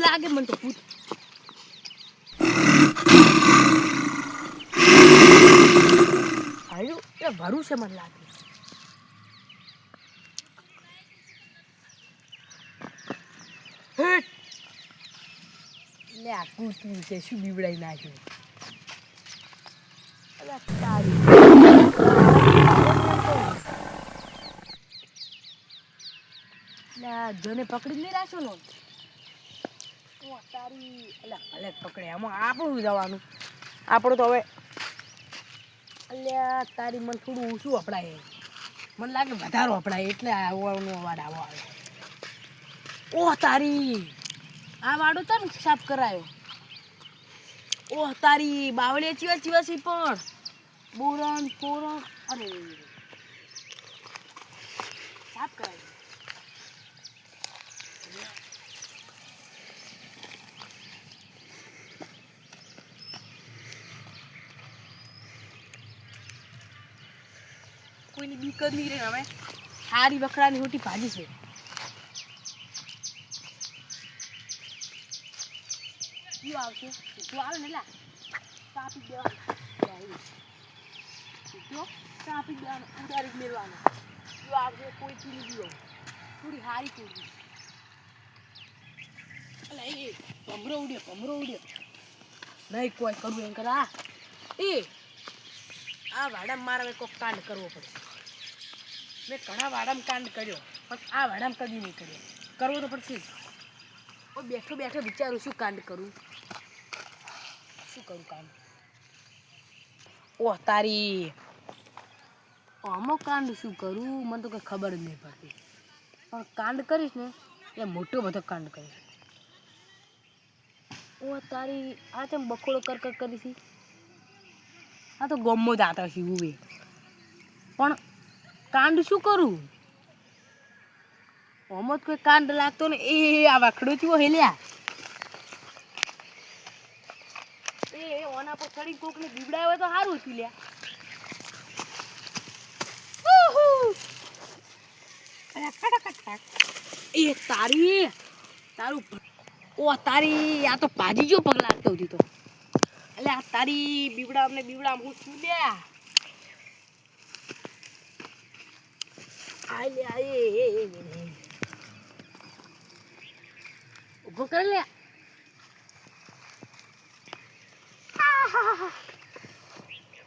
લાગે મને તો ભૂત હારું એ ભરું છે મને લાગે! લે આ કૂતરું છે શું બીવડાઈ નાખ્યું જોને પકડી નહીં રાખશો ને આપણું તો હવે અલ્યા તારી મને થોડું ઓછું અપડાય મને લાગે વધારો અપડાય એટલે આ ઓવાનો અવાજ આવો આવે. ઓહ તારી આ વાડો તો સાફ કરાયો. ઓહ તારી બાવળીએ ચીવા ચીવા સી પણ. બોરણ પોરણ અરે. સાફ કરાયો. કોઈની બીક જ નહીં રહે હવે. સારી બકરાની મોટી ભાજી છે. કયું આવશે સીધું આવે ને લા કાપી દેવાનું સીધો કાપી દેવાનું જ મેળવાનું. જો આવશે કોઈ ચીલી દીવો થોડી સારી ચીલી અલા, એ, ભમરો ઉડ્યો ભમરો ઉડ્યો. નહીં કોઈ કરવું એમ કરા એ, આ વાડા મારે કોઈક કાંડ કરવો પડે. મેં ઘણા વાડામાં કાંડ કર્યો પણ આ વાડામાં કદી નહીં કર્યો. કરવો તો પડશે ઓ હું બેઠો બેઠો વિચારું શું કાંડ કરું. શું કરું કાંડ? ઓહ તારી આમાં કાંડ શું કરું? મને તો કંઈ ખબર જ નહીં પડતી. પણ કાંડ કરીશ ને એ મોટો બધો કાંડ કરીશ. ઓહ તારી આ તેમ બકોડો કર કર કરી છે? આ તો ગમો જ આતા છે ઉવે. પણ કાંડ શું કરું? ઓમો કોઈ કાંડ લાગતો ને, એ આ વાખડો ચીવો હેલ્યા એ ઓના કોકને બીવડાવે તો સારું હતું લ્યા. એ તારી, તારું ઓ, તારી, આ તો ભાજી જો પગ લાગતો હતી તો. એટલે આ તારી બીવડામ ને બીવડામ હું છું લ્યા. ઊભો કર લે.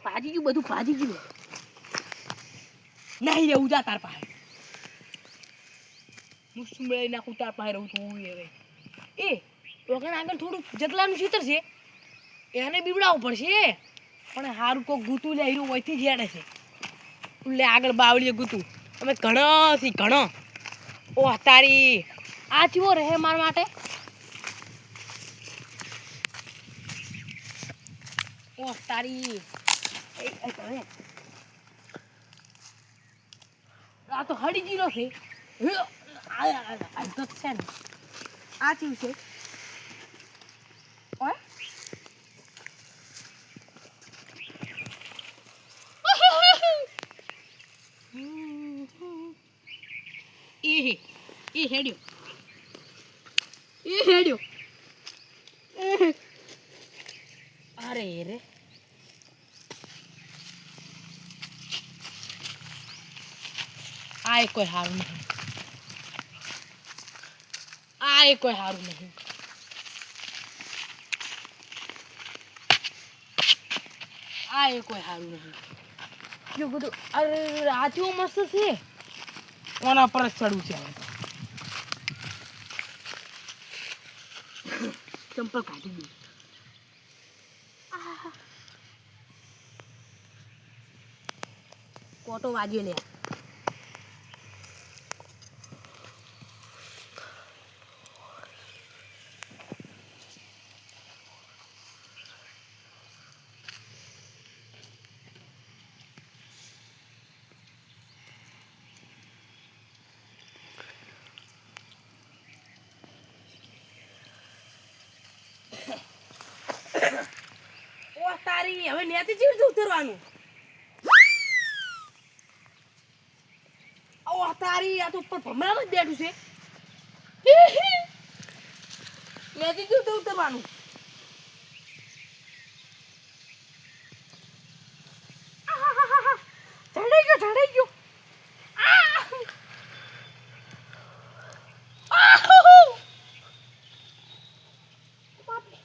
ભાજી ગયું, બધું ભાજી ગયું. નહીં રહેવું, જા તાર પાસે. હું સુમળાઈ નાખું, તાર પાસે રહું છું હવે એ વગર આગળ થોડું જગલાનું ચિત્ર છે. એને બીવડાવવું પડશે પણ હારું કોક ગૂતું લે, હીરું વહીથી જેડે છે. લે, આગળ બાવળીએ ગૂતું. અમે ઘણોથી ઘણો ઓહ તારી આ ચીવો રહે મારા માટે ઓહ તારી. આ તો હળી જીરો છે આ ચીવ છે ઓય એ હે એ હેડ્યો એ હેડ્યો એ. અરે રે આ કોઈ હારું નહીં આ કોઈ હારું નહીં આ એ કોઈ સારું નથી જો બધું અરે આ કેવું મસ્ત છે ઓના પર જ ચડવું છે? ચંપલ કાઢી દઉં કોટો વાગ્યો લે તારી હવે નેતી જેવી ઉતરવાનું. ઓ તારી આ તો ઉપર ભમરામાં જ બેઠું છે. ત્યાંથી કેવું ઉતરવાનું ચડાઈ ગયો ચડાઈ ગયો આહ! આહુ! બાપરે.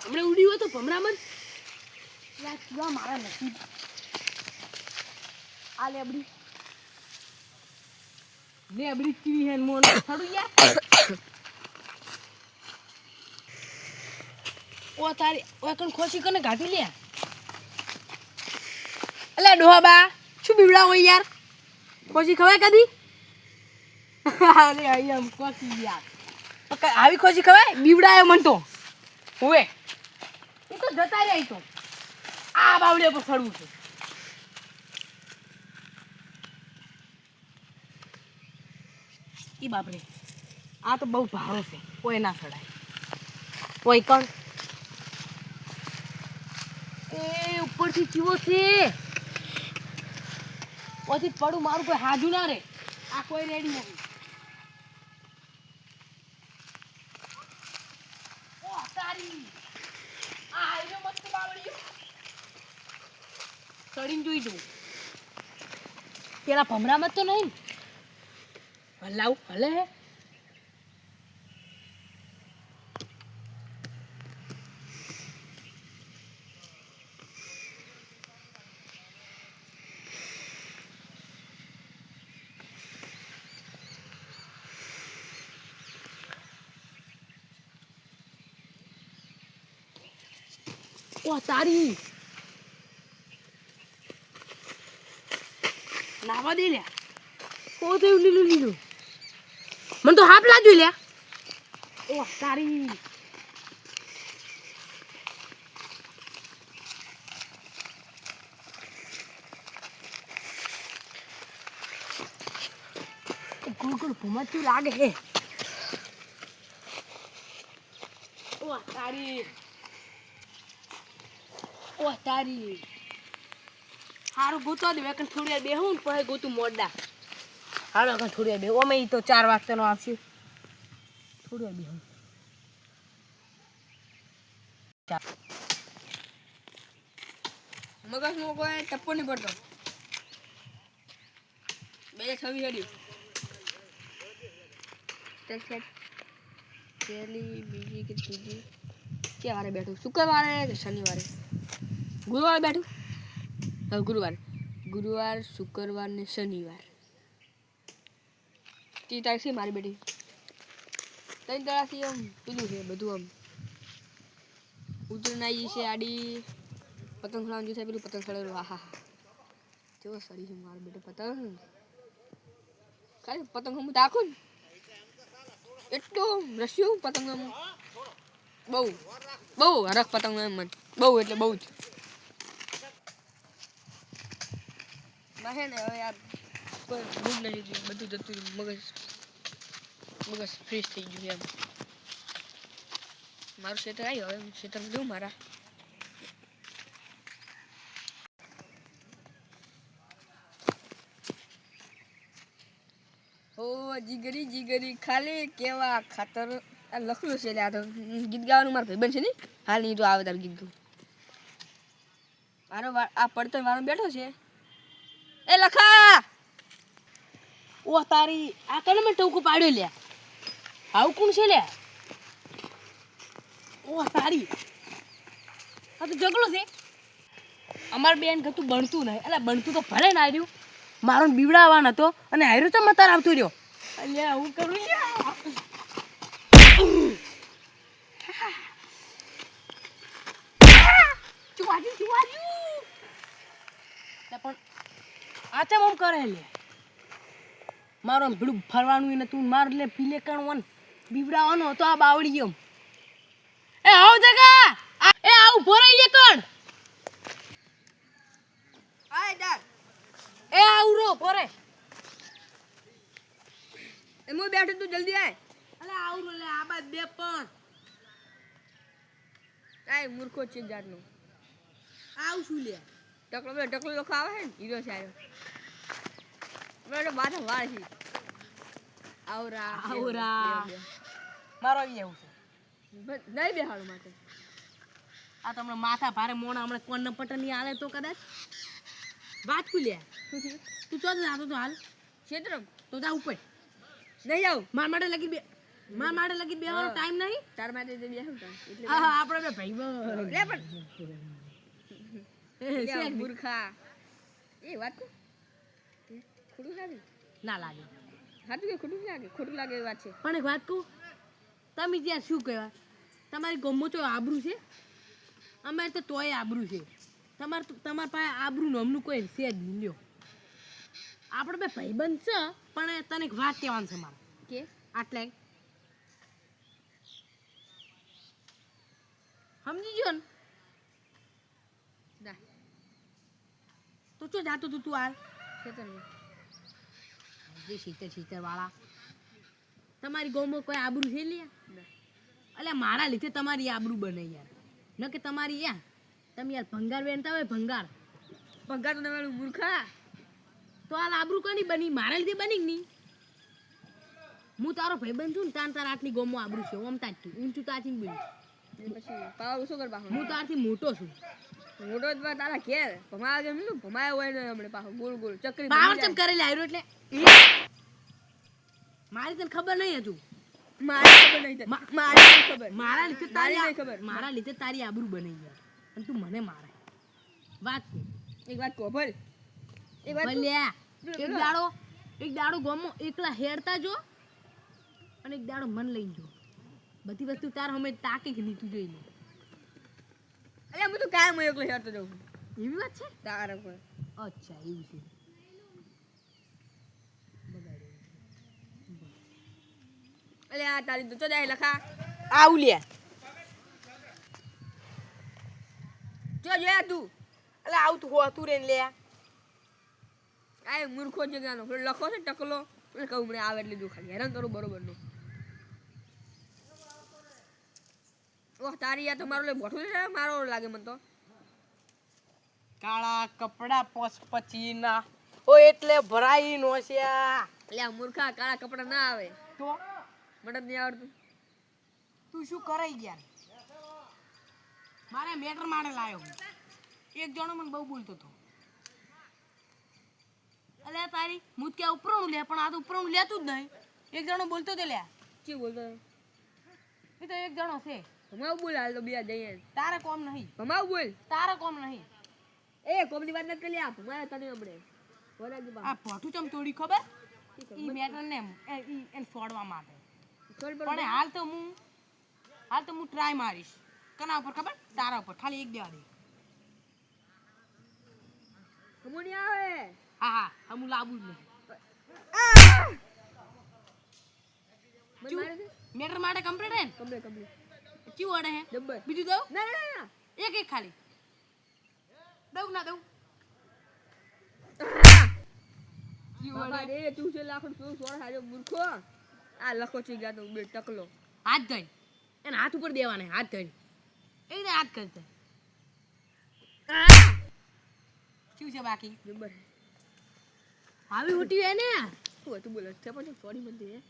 હમણાં હોય ભમરામાં જ કેવા મારા નસીબ આ લેબડી લેબડી ચીવી હેન મોન. થડું યાર ઓ તારી, ઓ કણ ખોસી કને ગાધી લે. અલે ડોહાબા શું બીવડા હોય યાર? ખોસી ખવાય કદી અરે ખવાય? બીવડાયો મન તો. તો જતા રહી તો. આ બાવળે પર ચડવું છે. ઈ બાપરે આ તો બહુ ભારો છે. કોઈ ના ચડાય કોઈ કણ? એ ઉપરથી ચીવો છે. પછી પડું મારું કોઈ હાજુ ના રે આ કોઈ રેડી નથી. ઓ આ ચડીને જોઈ જવું પેલા ભમરામાં તો નહીં. હલાવ હલે હે. ઓ તારી નાવા દે લ્યા ઓ તો લીલું લીલું મને તો હાફ લાગ્યું લ્યા ઓ તારી ગુડ ભૂમતું લાગે હે ઓ તારી ઓ, તારી. હારું, ગોતવા દે વેકન થોડી બેહું ને પછી ગોતું મોડા. હારો વેકન થોડી બેહું અમે ઈ તો ચાર વાગતાનો આવશે. થોડી બેહું નો કોઈ ટપ્પો નહીં પડતો. બે છવી હેડ્યું. પહેલી, બીજી કે ત્રીજી? કે વારે બેઠું શુક્રવારે કે શનિવારે? ગુરુવારે બેઠું? હવે ગુરુવાર. ગુરુવાર, શુક્રવાર ને શનિવાર. ત્રીસ તારીખ છે મારી બેટી. ત્રણ તળાથી આમ પેલું છે બધું આમ ઉત્તરાયણ છે આડી. પતંગ ચડાવવાનું જે થાય પેલું પતંગ ચડાવેલું હા હા જો સરી છે મારો બેટો પતંગ. કાંઈ પતંગ હું દાખું ને. એટલું રસ્યું પતંગ બહુ. બહુ હરખ પતંગ એમ બહુ એટલે બહુ જ. હવે આ કોઈ ભૂખ નથી જોઈ બધું. મગજ મગજ ફ્રેશ થઈ ગયું એમ. મારું ક્ષેત્ર આવ્યું. હવે ક્ષેત્ર દઉં મારા. ઓ જીગરી જીગરી, ખાલી કેવા ખાતર. આ લખલું છે આ તો ગીત ગાવાનું મારું ભાઈબંધ છે ને. હાલ નહીં તો આવે તારું ગીત ગાઉં મારો આ પડતર વાળો બેઠો છે. એ લખા. ઓ તારી આ કને મેં ટોકું પાડ્યો લ્યા આવું કોણ છે લ્યા ઓ તારી. આ તો જગલો છે. અમાર બેન કતું બનતું નહીં. એટલે બનતું તો ભલે ના આવ્યું મારો બીવડાવવાનો હતો અને હાર્યું તો મતાર આવતું રહ્યો. અલ્યા હું કરું લ્યા. આ મમ કરે લે. મારો ભીડું ફરવાનું ને તું માર લે પીલે કણવન બીવડાવાનો હતો આ બાવળી એમ એ આવ જગા! એ આવ ભરાઈ લે કણ. આય ડાર એ આવ રો. ભરે એ મો બેઠો તું જલ્દી આય. અલે આવ રો લે આ બાદ બે પણ. આય મૂર્ખો છે જાડનો આવ શું લે? ટકલો પેલો ટકલો તો આવે છે ને હીરો સારો મને માથા વાળ છે. આવરા આવરા. મારો આવી જવું છે. નહીં બેહાડું માટે આ તમને માથા ભારે મોણા હમણાં કોણ પટનની હાલે તો કદાચ. વાત કુલ્યા તું ચો જાતો તો હાલ. ક્ષેત્રમ તો જા ઉપર. નહીં જાઉં માર માટે લગી બે માર માટે લગી બેવાનો. ટાઈમ નહીં. તાર માટે બેહું એટલે આપણે બે ભાઈ લે પણ. લે આ એ વાત ખોટું લાગે? ના લાગે. સાચું કે ખોટું લાગે? ખોટું લાગે એ વાત છે. પણ એક વાત કહું તમે ત્યાં શું કહેવા? તમારી ગમો તો આબરું છે. અમારે તો તોય આબરું છે. તમારે તમારા પાસે આબરું નામનું કોઈ છે જ નહીં લ્યો. આપણે બે ભાઈબંધ છે પણ તને એક વાત કહેવાનું છે મારે. કે? આટલે. સમજી ગયો ના? તો શું જાતું તું તું હાલ. ખેતરમાં જે શીતર શીતર વાળા. તમારી ગૌમાં કોઈ આબરૂ છે લ્યા? અલ્યા મારા લીધે તમારી આબરૂ બને યાર. ન કે તમારી યાર તમે યાર ભંગાર વહેનતા હોય ભંગાર. ભંગાર તો નવાળું મૂર્ખા. તો હાલ આબરૂ કોની બની? મારા લીધે બની નહીં? હું તારો ભાઈબંધ છું ને તાર તાર આટલી ગોમો આબરૂ છે. ઓમ તાજ ઊંચું તાચી બોલી હું તારથી મોટો છું. બા તારા ઘેર. ભમાવા ગયો ને ભમાયો હોય ને હમણે પાછો ગોળ ગોળ ચક્રી પાવર ચમ જાય. લાવ્યો એટલે? મારી તને ખબર નહીં હજુ? મારી ખબર નહીં મારી ખબર. મારા લીધે તારી નહીં ખબર. મારા લીધે તારી આબરૂ બની યાર અને તું મને મારે. વાત એક વાત કહો ભલ. એક વાત કહું. એક દાડો એક દાડો ગોમો એકલા હેરતા જો અને એક દાડો મન લઈ જો. બધી વસ્તુ તાર હમે તાકે કે નહીં જોઈ લે અલ્યા હું તો કાયમ એકલો હેરતો જાઉં છું. એવી વાત છે? તારા પર અચ્છા એવું છે. અલ્યા આ તારી તો ચોદાય લખા. આવલિયા જો જોયા તું. એટલે આવતું હો તું રે લે આ. મૂર્ખો જગ્યાનો લખો છે ટકલો. એટલે કહું મને આવે એટલે જો ખાલી હેરાન કરું બરોબરનું ઓહ તારી યાર તમારો લે મોટું છે મારો લાગે મને તો. કાળા કપડા પોસ પછીના ઓ એટલે ભરાઈ નો છે આ. મૂર્ખા કાળા કપડા ના આવે. તો? મને નહીં આવડતું. તું શું કરાઈ ગયા? મારે મેટર મારે લાયો એક જણો મને બહુ બોલતો હતો. અલે તારી હું કે ઉપરણું લે પણ આ તો ઉપરણું લેતું જ નહીં. એક જણો બોલતો તો લ્યા. કે બોલતો એ તો એક જણો છે. ભમાવ બોલ હાલ તો બે જઈએ. તારે કોમ નહીં. ભમાવ બોલ. તારે કોમ નહીં. એ કોમની વાત નથી કરી આ ભમાય તને હમણે. વરાજી બા. આ પોઠું ચમ તોડી ખબર? ઈ મેટલ ને ઈ એને છોડવા માટે. પણ હાલ તો હું હાલ તો હું ટ્રાય મારીશ. કના ઉપર ખબર? તારા ઉપર. ખાલી એક દેવા દે. કમોની આવે. હા હા હા હું લાવું જ નહીં. મારે મેટર માટે કમ્પ્લીટ હે કમ્પ્લીટ કમલે કેવું અડે હે? ડબ્બર બીજું દઉં? ના ના ના એક એક ખાલી. દઉં ના દઉં? બાબા રે તું છે લાખો તું સોળ હાજો મૂર્ખો. આ લખો છે ગયા તો બે ટકલો. હાથ ધોઈ. એને હાથ ઉપર દેવાના હાથ ધોઈ. એ રીતે હાથ કરતા શું છે બાકી? ડબ્બર આવી ઉઠી હે ને? શું બોલે? છે પણ સોરી મંદિર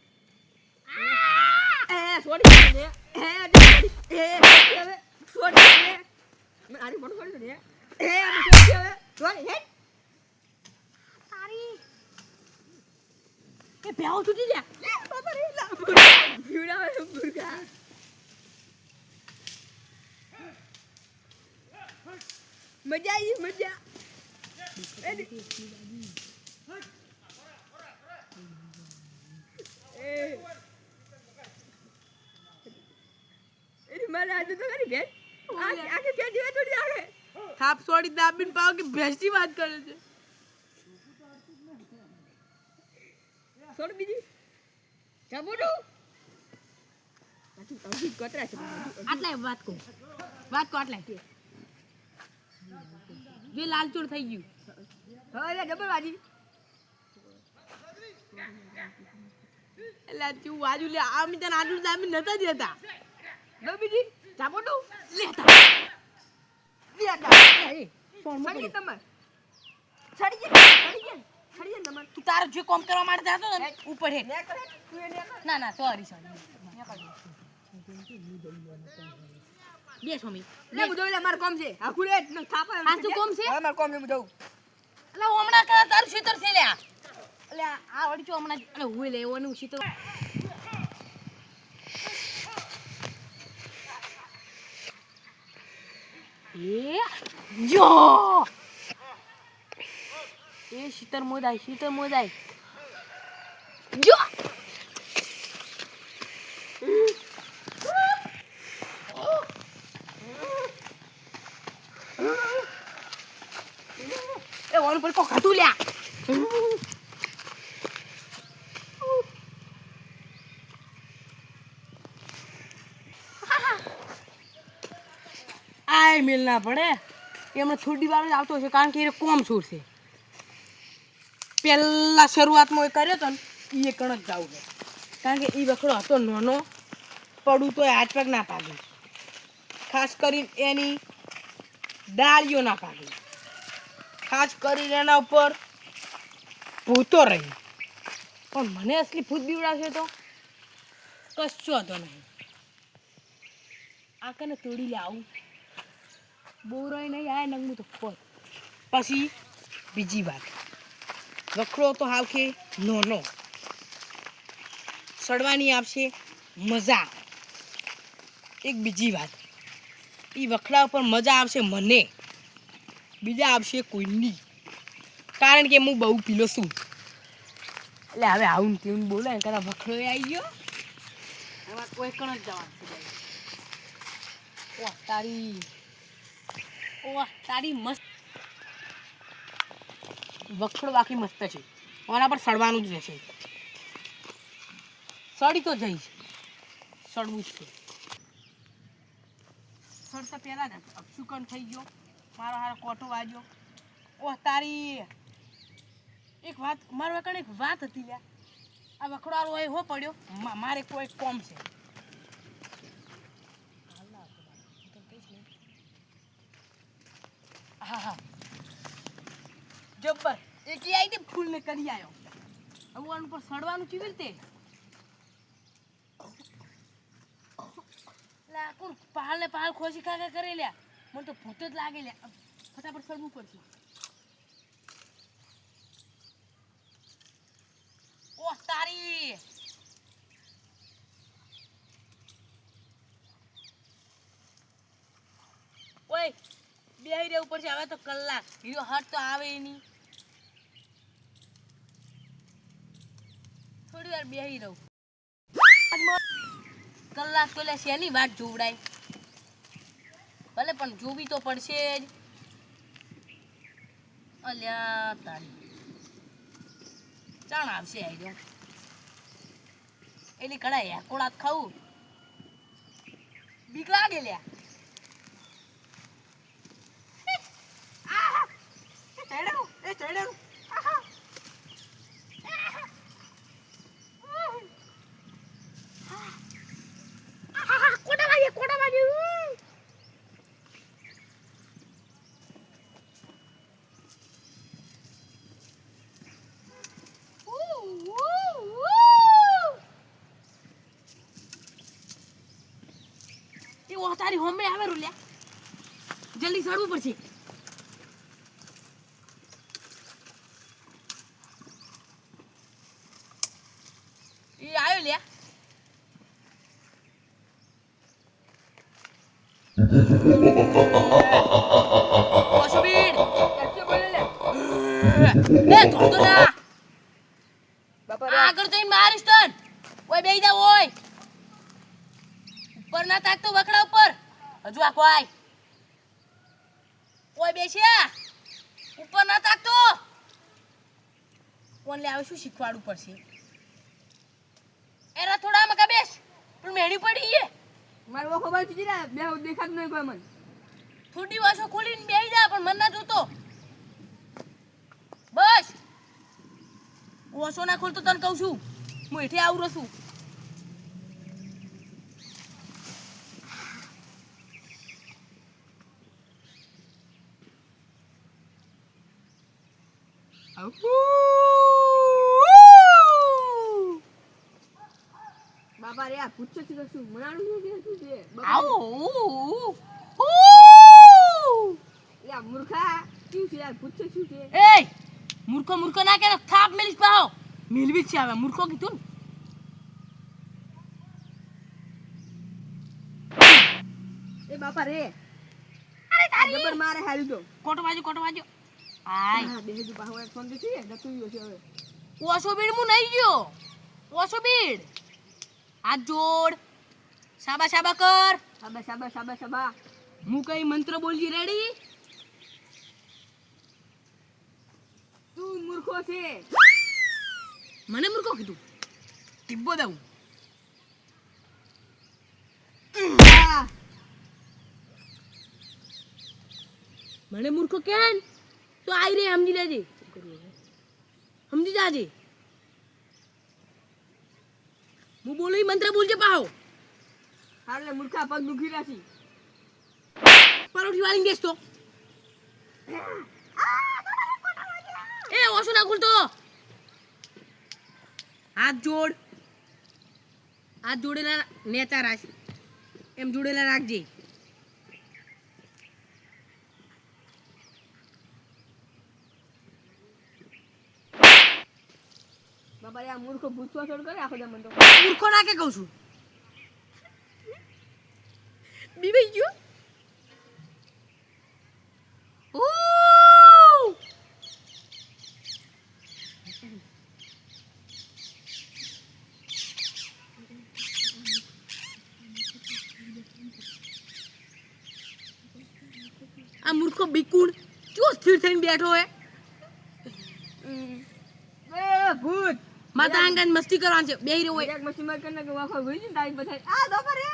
એ સોરી મને એ મજા આવી મજા. એ. મારે આજે તો કરી બેન. આખી આખી બે થોડી આવે. થાપ છોડી દાબીને પાવ કે ભેંસની વાત કરે છે. છોડ બીજી. જબુડું પાછું અડધી કતરા છે. આટલા વાત કહું. વાત કહો આટલા જે લાલચોળ થઈ ગયું. હવે જબર વાજી. એટલે તું બાજુ લે આમ તને આટલું દાબી નતા દેતા બે સ્વામી લે બુજો લે માર છે આખું રે ન છે માર કામ ને બુજો એટલે હમણાં તારું શીતર છે લે આ ઓડી હમણાં હું લેવાનું શીતર એ જો. એ શીતળ મોદાય શીતળ મોદાય જો. એ ઓન પર કો ખાતું લ્યા આય મિલ ના પડે. એમને થોડી વાર જ આવતો હશે કારણ કે એ કોમ સૂર છે. પહેલાં શરૂઆતમાં એ કર્યો હતો ને એ કણ જ જાવું છે કારણ કે એ વખડો હતો નાનો, પડું તો હાથ પગ ના પાડે. ખાસ કરીને એની ડાળીઓ ના પાડે. ખાસ કરીને એના ઉપર ભૂતો રહી. પણ મને અસલી ભૂત બીવડાવશે તો કશો હતો નહીં. આ કને તોડી લે આવું બોરાય નહીં આ નંગનું તો ફોર પછી બીજી વાત. વખડો તો હાવ કે નો નો. સડવાની આવશે મજા. એક બીજી વાત. એ વખડા ઉપર મજા આવશે મને. બીજા આવશે કોઈની. કારણ કે હું બહુ પીલો છું. એટલે હવે આવું તેવું બોલે ને તારા વખડો આવી ગયો. એમાં કોઈ કણ જ જવાનું તારી ઓહ, તારી મસ્ત. વખડો બાકી મસ્ત છે. આના પર સડવાનું જ રહેશે. સડી તો જઈશ. સડવું જ છે. સડતા પહેલા જ અક્ષુકન થઈ ગયો. મારો હારો કોટો વાગ્યો. ઓહ, તારી. એક વાત, મારો એક વાત હતી લ્યા. આ વખડારો એ હો પડ્યો. મારે કોઈ કોમ છે. હા હા. જબ્બર, એક ઈ આઈ ને ફૂલ ને કરી આવ્યો હવે આનું પર સડવાનું કેવી રીતે? લાકુર પહાડ ને પહાડ ખોસી કાકા કરી લ્યા? મને તો ભૂત જ લાગે લ્યા. ફટાફટ સડવું પડશે. ઓહ તારી! ઓય બેહી રહેવું પડશે હવે તો કલાક. હીરો હટ તો આવે નહીં. થોડી વાર બેહી રહું. કલાક તો શેની વાત જોવડાય? ભલે પણ જોવી તો પડશે જ. અલ્યા, તારી. ચાણ આવશે આવી જાઉં એટલે કડાઈ હેકોડાત ખાવું બીક લાગે લ્યા આહા! એ ચડ્યું, એ ચડ્યું. આહા! આહા! આહા! કોટા વાગે, કોટા વાગે. ઉહ! ઉહ, ઉહ, ઉહ! એ ઓહ, તારી હોમે આવે રૂલ્યા જલ્દી ચડવું પડશે એ આવ્યો લ્યા ઓ સુબીર ક્યાંથી બોલે લે? એ ધોતો ના બાપા રે. આગળ જઈને મારીશ તન ઓય બેહી જા ઓય ઉપર ના તાકતો વખડા ઉપર હજુ આ કોઈ ઓય બેસ્યા ઉપર ના તાકતો કોણ લે આવે શું શીખવાડવું પડશે? એરા થોડા મકા બેસ? પણ મેળી પડી ગઈ મારે ઓખો ખબર જઈ રહ્યા, બે દેખાત નહીં કોઈ મને. થોડી વાસો ખોલીને બેહી જા પણ મન ના જોતો. બસ. ઓછો ના ખોલતો તને કહું છું. હું એઠે આવું છું. બાબા રે આ પૂછો છે તો શું મનાણું છે શું છે આવો યા મૂર્ખા શું છે યાર પૂછો શું છે? એ મૂર્ખો મૂર્ખો ના કે થાપ મેલીશ પાહો. મેલવી છે હવે મૂર્ખો કીધું એ બાપા રે અરે તારી. જબર મારે હાલ્યો કોટવાજો કોટવાજો આય. હા બેહી તું પાછો એક ફોન છે નતું ગયો છે હવે. ઓછો બીડ હું નહીં ગયો. ઓછો બીડ હાથ જોડ. સાબા સાબા કર. સાબા સાબા સાબા સાબા. હું કઈ મંત્ર બોલજી રેડી તું મૂર્ખો છે. મને મૂર્ખો કીધું? ટીબ્બો દઉં. મને મૂર્ખો કેન? તો આઈ રે સમજી લેજે. સમજી જાજે. હું બોલું મંત્ર બોલજે પાહો. હાલે મૂર્ખા પગ દુખી છે. પરોઠી વાળી બેસતો એ ઓછો ના ખુલતો. હાથ જોડ. હાથ જોડેલા નેતા રાખ એમ જોડેલા રાખજે. આ મૂર્ખો પૂછવા છોડ કરે આખો દમ તો મૂર્ખો ના કે કહું છું? બીવાઈ ગયો! આ મૂર્ખો બિકુણ ચો સ્થિર થઈને બેઠો હે એ ભૂત આંગણ મસ્તી કરવાની છે. બેહી રહ્યો હોય. એક મસ્તી માં કરીને કે વાખો ગઈ છે ટાઈમ પછી આ બાપા રે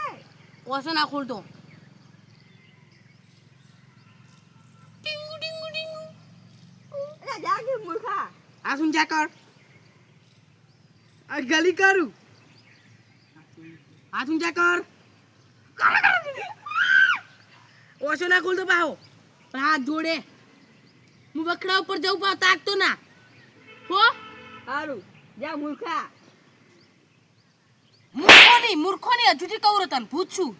ઓછો ના ખોલતો. ટીંગુ ટીંગુ ટીંગુ અરે જાગે મૂર્ખા. આ સુન જા કર? આ ગલી કરું. આ શું જા કર? ઓછો ના ખોલતો પાહો. પણ હાથ જોડે. હું વખડા ઉપર જવું પાવ તાકતો ના. હો? સારું જા મૂર્ખા. મૂર્ખો નહીં મૂર્ખો નહીં હજુથી કહું તને પૂછું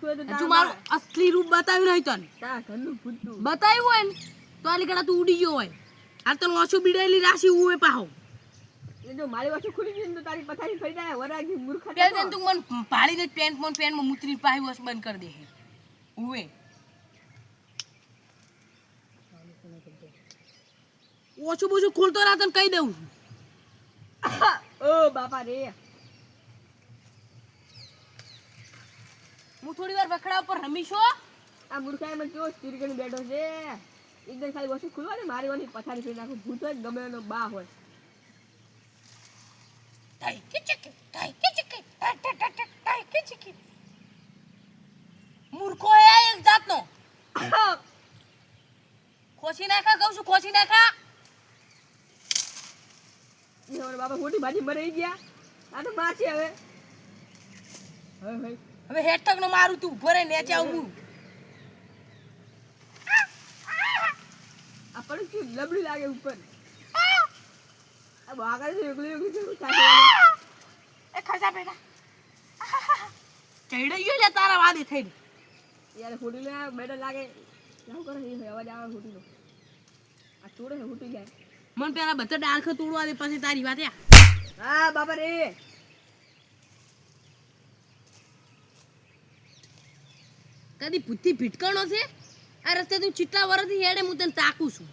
તો હજુ મારું અસલી રૂપ બતાવ્યું નહીં તને. ઘરનું બતાવ્યું હોય ને તો આલી કડા તું ઉડી ગયો હોય. આ તને ઓછો બીડાયેલી રાશિ ઉવે પાહો. જો મારી વાસુ ખુલી ગઈ તો તારી પથારી ફરી જાય વરાગી મૂર્ખા પેલા તેને તું મને ભાળીને પેન્ટ મોન પેન્ટમાં મૂતરી પાહી વસ બંધ કરી દે હે ઉવે. ઓછું બોછું ખોલતો ના તને કહી દઉં છું. ઓ બાપા રે. હું થોડી વાર વખડા ઉપર રમીશો આ મૂર્ખા એમાં કેવો સ્ટીર બેઠો છે. એકદમ ખાલી વસ્તુ ખુલવા ને મારી વાની પથારી ફરી નાખું. ભૂત હોય કે ગમે એનો બા હોય. મૂર્ખો એક જાતનો. ખોસી નાખા કહું છું ખોસી નાખા. અમારા બાપા મોટી ભાજી મરી ગયા. આ તો માં છે હવે હવે. હેઠક નો મારું તું ઊભો રહે નેચે આવું આપણે શું લબડી લાગે ઉપર. આ બાગર છે એકલું એકલું છે સાચી એ ખસા બેટા ચડી ગયો લે તારા વાદે થઈને. યાર ફૂટી લે બેટર લાગે. શું કરે અવાજ આવે ફૂટી નો આ ચોડે ફૂટી જાય. મને પેલા બધા ડાળખ તોડવા દે પછી તારી વાત હા બાબા રે. કદી ભૂતથી ભીટકણો છે? આ રસ્તે તું ચિત્તા વરથી હેડે હું તને તાકું છું.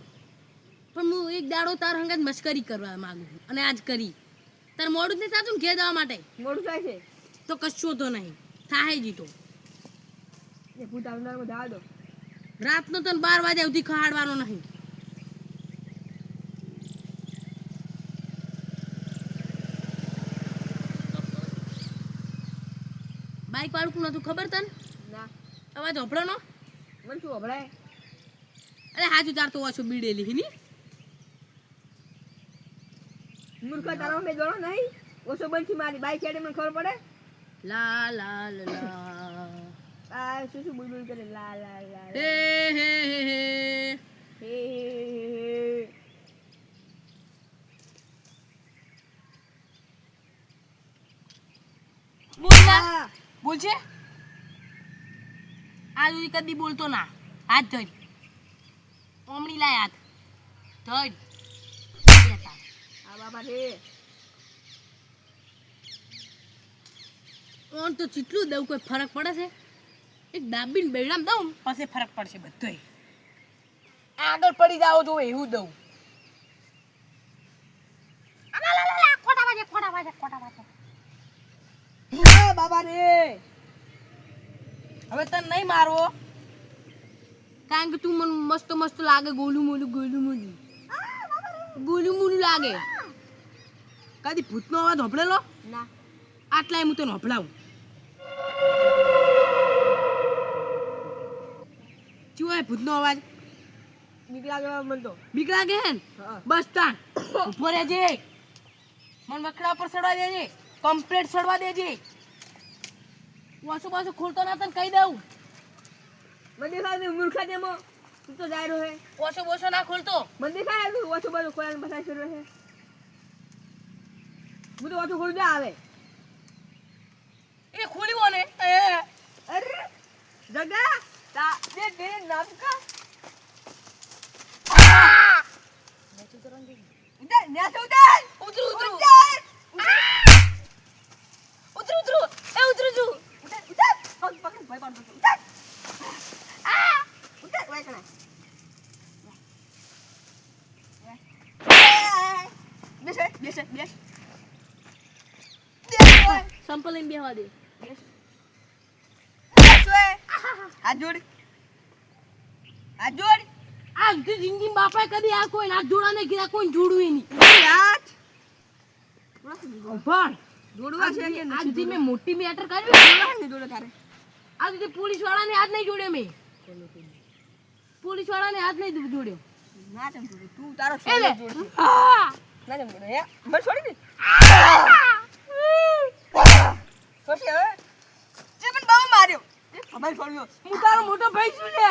પણ હું એક દાડો તાર હંગાત મશ્કરી કરવા માંગુ છું અને આજ કરી. તાર મોડું નહીં થતું ને ઘેર જવા માટે? મોડું થાય છે. તો કશો તો નહીં. થાય જીતો. રાતનો તને બાર વાગ્યા સુધી ખહાડવાનો નહીં. બાઈક વાળું નતું ખબર તને? ના. અવાજ નો. મને શું હભળાય? અરે હાજુ તાર તો ઓછું બીડેલી હિની મૂર્ખ તારો બે જોડો નહીં. ઓછો બનથી મારી બાઈક હેડે મને ખબર પડે? લા લા લા લા. આ શું શું બોલ બોલ કરે? લા લા લા હે હે હે હે. હે હે બોલ છે આ સુધી કદી બોલતો ના. હાથ ધર ઓમણી લાય હાથ. ધર. આ બાબા રે ઓન તો ચીટલું દઉં કોઈ ફરક પડે છે? એક દાબીને બેડામ દઉં પાસે ફરક પડશે બધોય. આગળ પડી જાઓ તો એવું દઉં. આ બાબા રે. હવે તને નહીં મારવો. કારણ કે તું મને મસ્ત મસ્ત લાગે ગોલું મોલું ગોલું મોલું. ગોલું મોલું લાગે. કદી ભૂતનો અવાજ હોભળેલો? ના. આટલા હું તને હોભળાવું. શું હોય ભૂતનો અવાજ? બીક લાગે મને તો. બીક લાગે હે ને? બસ તાન ઉપર રહેજે. મન વખડા પર ચડવા દેજે. કમ્પ્લેટ ચડવા દેજે. વાસુ બાસુ ખોલતો ના તને કહી દઉં. મને છે મૂર્ખા જેમો તું તો જાય હે ઓછો બોસો ના ખોલતો. મને ખાય તું ઓછું બધું ખોયાને પસાર કર્યો છે હું તો ઓછું ખોલી દે આવે. એ ખોલી બોને એ. અરે જગા તા દે દે નામ કા? ઉધર ન્યા ઉધર ઉતરું. ઉતરુ ઉધર ઉતરુ. ઉતરુ એ ઉતરુ ઉતરુ. ઉતરું ઉધર પગ પકડ ભાઈ ઉધર આ ઉધર વાય કણા બેસ બેસ બેસ સંપલ લઈને બેહવા દે હાથ જોડ હાથ જોડ આ સુધી જિંદગી બાપાએ કદી આ કોઈ નાક જોડા નહીં કીધા કોઈ જોડવું નહીં હાથ પણ જોડવા છે કે આ સુધી મોટી મેટર કરી જોડવા ને જોડે તારે આ તો પોલીસ વાળાને હાથ નહીં જોડ્યો મેં પોલીસ વાળાને હાથ નહીં જોડ્યો ના તેમ તું તારો એટલે છોકરો જોડે ના તેમ હે બસ છોડી દે છોડી હવે જે મને બહુ માર્યો ખબર છોડ્યો હું તારો મોટો ભાઈ છું લે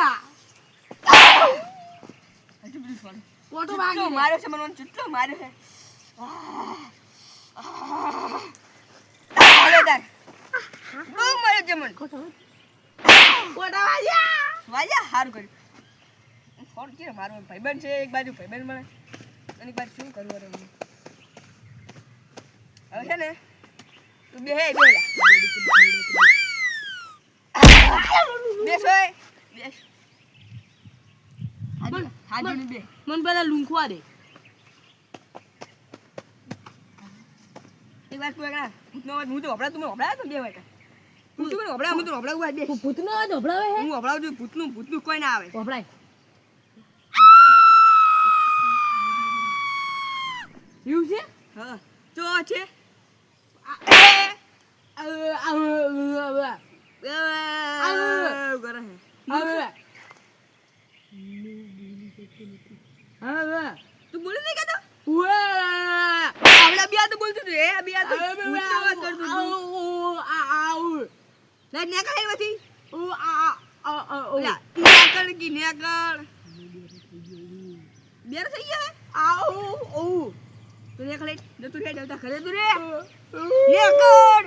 હજુ બધું છોડ મોટો ભાગી માર્યો છે મને ચૂંટલો માર્યો છે બહુ માર્યો છે મને વાજા. સારું કર્યું. ફોન કે મારો ભાઈબંધ છે એક બાજુ ભાઈબંધ મળે. અને એક બાજુ શું કરવું હવે છે ને તું બે હે બેલા બેસ બેસ. મન- પેલા લૂંખવા દે. એક વાત એકલા હું તો હભળા તું હભળાયો તો બે વાર હું તું હભળા હું તો હભળાવું બે ભૂતનો અવાજ હભળાવે હે? હું હભળાવું છું ભૂતનું ભૂતનું કોઈ ના આવે. એવું છે? હા. ચો છે આવે, આવે, આવે, આવે. કરે છે આવે. આવે. તું બોલી નહીં કહેતો ઉએ. આવડા બિયા તો બોલતું હતું એ બિયા તો આવે, ભૂતનો અવાજ કરતું હતું. આઉ, આ, આઉ. લે નેકળ એમાંથી ઉ, આ, આ, આ, આ, ઉ. લા નેકળ કી નેકળ બેર થઈ ગયા આઉ, ઉ. તું નેકળ હેડ જતું રે જતા ઘરે તું રે. નેકળ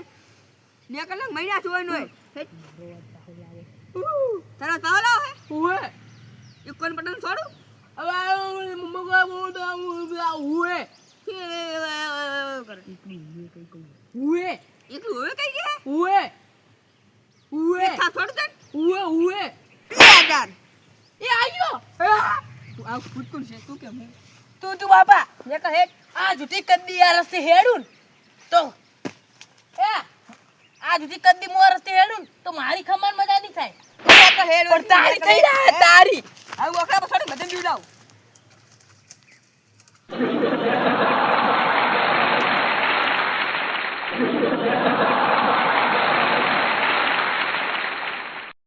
નેકળ ને મહિના જોવાનું ઉ. તારા પાવ લાવ હે ઉએ. એક કોણ પટન છોડું હવે મમ્મા આ, ઉએ. કરે ઉએ. એટલું હવે કઈ ગયા ઉએ. ઉએ. થા છોડ દે ઉએ, ઉએ. હજાર એ આયો. આ. તું આવ ફૂટકું છે. તું કેમ તું તું બાપા નેકળ હેડ આ જુતી કદ્દી આ રસ્તે હેડું તો એ આ જુતી કદ્દી મો આ રસ્તે હેડું તો મારી ખમણ મજા નહીં થાય. નેકળ હેડ. તારી થઈ જાય તારી. આવું અકડા પર બધે બીવડાવ.